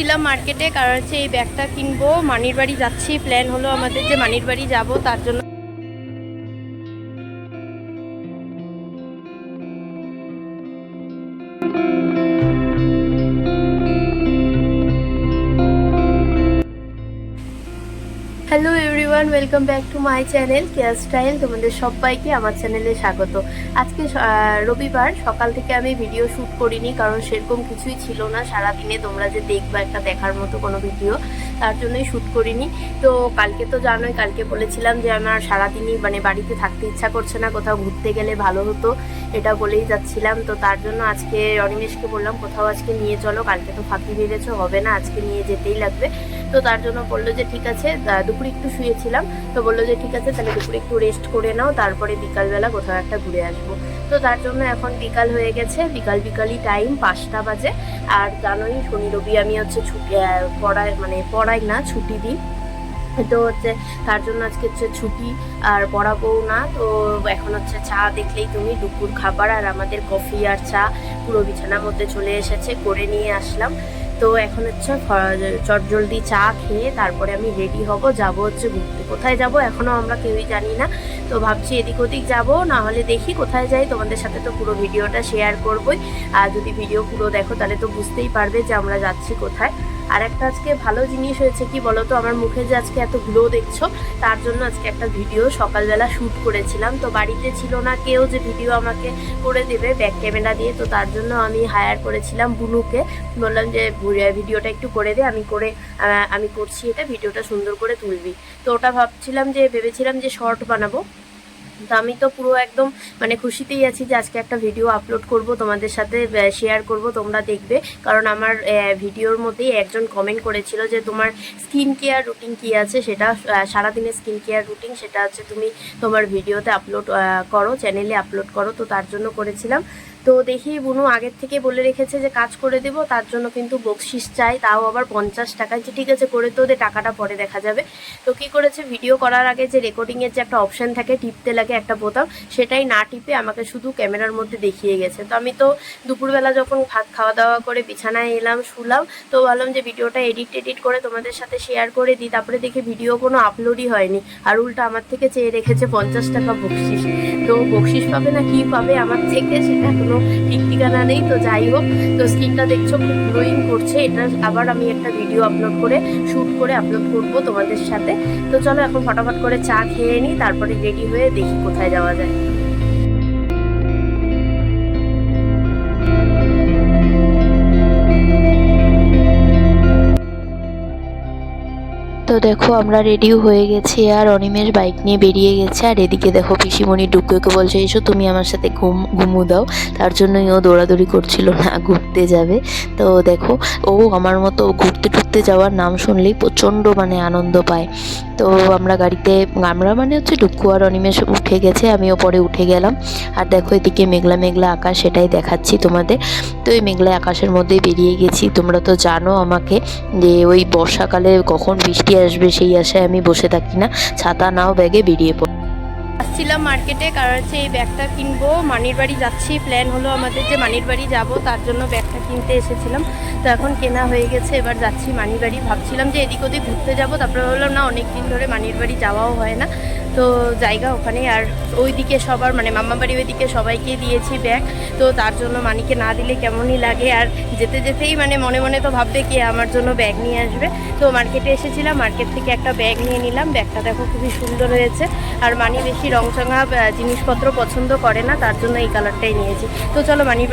আসছিলাম মার্কেটে কারণ হচ্ছে এই ব্যাগটা কিনবো। মানির বাড়ি যাচ্ছি। প্ল্যান হলো আমাদের যে মানির বাড়ি যাব, তার জন্য hello everyone welcome back to my channel care style তোমাদের সবাইকে আমার চ্যানেলে স্বাগত। আজকে রবিবার, সকাল থেকে আমি ভিডিও শ্যুট করিনি, কারণ সেরকম কিছুই ছিল না। সারাদিনে তোমরা যে দেখবা একটা দেখার মতো কোনো ভিডিও তার জন্যই শ্যুট করিনি। তো কালকে তো জানোই, কালকে বলেছিলাম যে আমার সারাদিনই মানে বাড়িতে থাকতে ইচ্ছা করছে না, কোথাও ঘুরতে গেলে ভালো হতো, এটা বলেই যাচ্ছিলাম। তো তার জন্য আজকে অনিমেষকে বললাম, কোথাও আজকে নিয়ে চলো, কালকে তো ফাঁকি বেড়েছো হবে না, আজকে নিয়ে যেতেই লাগবে। তো তার জন্য বলল যে ঠিক আছে দুপুরে একটু শুয়েছিলাম, তো বলল যে ঠিক আছে, তাহলে দুপুরে একটু রেস্ট করে নাও, তারপরে বিকালবেলা কোথাও একটা ঘুরে আসব। তো তার জন্য এখন বিকাল হয়ে গেছে, বিকাল বিকালই টাইম পাঁচটা বাজে। আর জানোই শনি, রবি, আমি হচ্ছে ছুটি পড়ায় মানে পড়াই না, ছুটি দিই। তো হচ্ছে তার জন্য আজকে হচ্ছে ছুটি আর পড়াবো না, তো এখন হচ্ছে চা দেখলেই তুমি দুপুর খাবার আর আমাদের কফি আর চা পুরো বিছানার মধ্যে চলে এসেছে, করে নিয়ে আসলাম। তো এখন হচ্ছে চটজলদি চা খেয়ে তারপরে আমি রেডি হব, যাব হচ্ছে ঘুরতে। কোথায় যাব এখনও আমরা কেউই জানি না। তো ভাবছি এদিক ওদিক যাব, না হলে দেখি কোথায় যাই। তোমাদের সাথে তো পুরো ভিডিওটা শেয়ার করবই। আর যদি ভিডিও পুরো দেখো, তাহলে তো বুঝতেই পারবে যে আমরা যাচ্ছি কোথায়। আর একটা আজকে ভালো জিনিস হয়েছে কি বলো তো আমার মুখে যে আজকে এত গ্লো দেখছ, তার জন্য আজকে একটা ভিডিও সকালবেলা শ্যুট করেছিলাম। তো বাড়িতে ছিল না কেউ যে ভিডিও আমাকে করে দেবে ব্যাক ক্যামেরা দিয়ে, তো তার জন্য আমি হায়ার করেছিলাম বুনুকে। বললাম যে ভিডিওটা একটু করে দে, আমি করে আমি করছি এটা ভিডিওটা সুন্দর করে তুলবি। তো ওটা ভাবছিলাম যে, ভেবেছিলাম যে শর্ট বানাবো। তো আমি তো পুরো একদম মানে খুশিতেই আছি যে আজকে একটা ভিডিও আপলোড করব, তোমাদের সাথে শেয়ার করব, তোমরা দেখবে। কারণ আমার ভিডিওর মধ্যেই একজন কমেন্ট করেছিল যে তোমার স্কিন কেয়ার রুটিন কি আছে? সেটা সারাদিনের স্কিন কেয়ার রুটিন সেটা হচ্ছে তুমি তোমার ভিডিওতে আপলোড করো চ্যানেলে আপলোড করো। তো তার জন্য করেছিলাম। তো দেখি বুনু আগের থেকে বলে রেখেছে যে কাজ করে দেব, তার জন্য কিন্তু বকশিস চাই, তাও আবার পঞ্চাশ টাকায়। যে ঠিক আছে, করে তো ওদের টাকাটা পরে দেখা যাবে। তো কি করেছে ভিডিও করার আগে যে রেকর্ডিংয়ের যে একটা অপশান থাকে, টিপতে লাগে একটা বোতাম, সেটাই না টিপে আমাকে শুধু ক্যামেরার মধ্যে দেখিয়ে গেছে। তো আমি তো দুপুরবেলা যখন ভাত খাওয়া দাওয়া করে বিছানায় এলাম, শুলাম, তো ভাবলাম যে ভিডিওটা এডিট এডিট করে তোমাদের সাথে শেয়ার করে দিই। তারপরে দেখি ভিডিও কোনো আপলোডই হয়নি। আর উল্টা আমার থেকে চেয়ে রেখেছে পঞ্চাশ টাকা বকশিস। তো বকশিস পাবে না, কি পাবে আমার থেকে, সেটা কোনো ঠিক ঠিকানা নেই, তো যাই হোক, তো স্কিনটা দেখছ, খুব গ্লোয়িং করছে। এটা আবার আমি একটা ভিডিও আপলোড করে শ্যুট করে আপলোড করব তোমাদের সাথে। তো চলো এখন ফটাফট করে চা খেয়ে নিই তারপরে রেডি হয়ে দেখি কোথায় যাওয়া যায়। তো দেখো, আমরা রেডিও হয়ে গেছি আর অনিমেষ বাইক নিয়ে বেরিয়ে গেছে। আর এদিকে দেখো, পিসিমণি ডুকুকে বলছে, এসো তুমি আমার সাথে ঘুম, ঘুমু দাও। তার জন্যই ও দৌড়াদৌড়ি করছিল না, ঘুরতে যাবে। তো দেখো, ও আমার মতো ঘুরতে টুরতে যাওয়ার নাম শুনলেই প্রচণ্ড মানে আনন্দ পায়। তো আমরা গাড়িতে, আমরা মানে হচ্ছে ডুকু আর অনিমেষ উঠে গেছে, আমিও পরে উঠে গেলাম। আর দেখো, এদিকে মেঘলা মেঘলা আকাশ, সেটাই দেখাচ্ছি তোমাদের। তো এই মেঘলা আকাশের মধ্যেই বেরিয়ে গেছি। তোমরা তো জানো আমাকে যে ওই বর্ষাকালে কখন বৃষ্টি আসবে সেই আশায় আমি বসে থাকি না। ছাতা নাও, ব্যাগে বেরিয়ে পড়ি। আসছিলাম মার্কেটে, কারণ হচ্ছে এই ব্যাগটা কিনবো। মানির বাড়ি যাচ্ছি। প্ল্যান হলো আমাদের যে মানির বাড়ি যাব, তার জন্য ব্যাগটা কিনতে এসেছিলাম। তো এখন কেনা হয়ে গেছে, এবার যাচ্ছি মানির বাড়ি। ভাবছিলাম যে এদিক ওদিক ঘুরতে যাব। তারপরে বললাম না অনেক দিন ধরে মানির বাড়ি যাওয়াও হয় না। তো জায়গা ওখানে আর ওইদিকে সবার মানে মামা বাড়ি ওইদিকে সবাইকে দিয়েছি ব্যাগ। তো তার জন্য মানিকে না দিলে কেমনই লাগে। আর যেতে যেতেই মানে মনে মনে তো ভাববে কি আমার জন্য ব্যাগ নিয়ে আসবে। তো মার্কেটে এসেছিলাম, মার্কেট থেকে একটা ব্যাগ নিয়ে নিলাম। ব্যাগটা দেখো খুবই সুন্দর হয়েছে। আর মানি বেশি রংচঙা জিনিসপত্র পছন্দ করে না, তার জন্য এই কালারটাই নিয়েছি। তো চলো মানি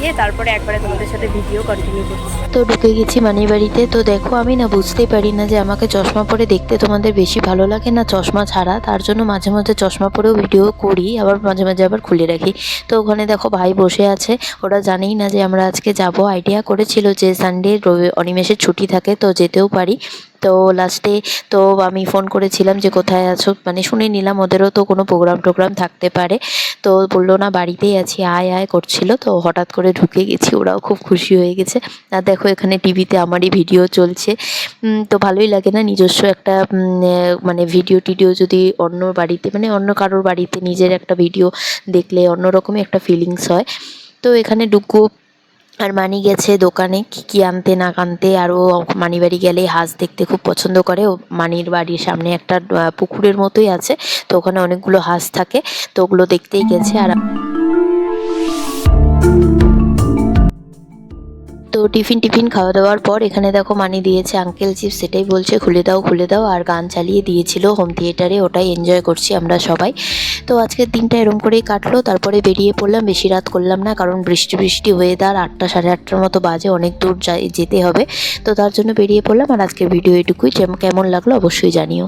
গিয়ে তারপরে একবারে তোমাদের সাথে ভিডিও কন্টিনিউ করছি। তো ঢুকে গেছি মানির বাড়িতে তো দেখো, আমি না বুঝতেই পারি না যে আমাকে চশমা পরে দেখতে তোমাদের বেশি ভালো লাগে না চশমা ছাড়া। তার জন্য মাঝে মাঝে চশমা পরেও ভিডিও করি, আবার মাঝে মাঝে আবার খুলে রাখি। তো ওখানে দেখো ভাই বসে আছে, ওরা জানেই না যে আমরা আজকে যাব। আইডিয়া করেছিল যে সানডে রবি অনিমেষের ছুটি থাকে, তো যেতেও পারি। তো লাস্টে তো আমি ফোন করেছিলাম যে কোথায় আছো? মানে শুনে নিলাম, ওদেরও তো কোনো প্রোগ্রাম টোগ্রাম থাকতে পারে। তো বলল, না, বাড়িতেই আছি। আয় আয় করছিল, তো হঠাৎ করে ঢুকে গেছি, ওরাও খুব খুশি হয়ে গেছে। আর দেখো, এখানে টিভিতে আমারই ভিডিও চলছে। তো ভালোই লাগে না, নিজস্ব একটা মানে ভিডিও টিডিও যদি অন্য বাড়িতে মানে অন্য কারোর বাড়িতে নিজের একটা ভিডিও দেখলে অন্যরকমই একটা ফিলিংস হয়। তো এখানে ডুকু আর মানি গেছে দোকানে, কি কি আনতে না কানতে, আরও ও মানিবাড়ি গেলেই হাঁস দেখতে খুব পছন্দ করে। ও মানির বাড়ির সামনে একটা পুকুরের মতোই আছে, তো ওখানে অনেকগুলো হাঁস থাকে, তো ওগুলো দেখতেই গেছে। আর তো টিফিন টিফিন খাওয়া দাওয়ার পর এখানে দেখো মানি দিয়েছে আঙ্কেল চিপস সেটাই বলছে, খুলে দাও খুলে দাও। আর গান চালিয়ে দিয়েছিল হোম থিয়েটারে ওটাই এনজয় করছি আমরা সবাই। তো আজকের দিনটা এরম করেই কাটলো, তারপরে বেরিয়ে পড়লাম, বেশি রাত করলাম না, কারণ বৃষ্টি বৃষ্টি ওয়েদার আটটা সাড়ে আটটার মতো বাজে, অনেক দূর যেতে হবে। তো তার জন্য বেরিয়ে পড়লাম, আর আজকের ভিডিও এটুকুই কেমন লাগল অবশ্যই জানিও।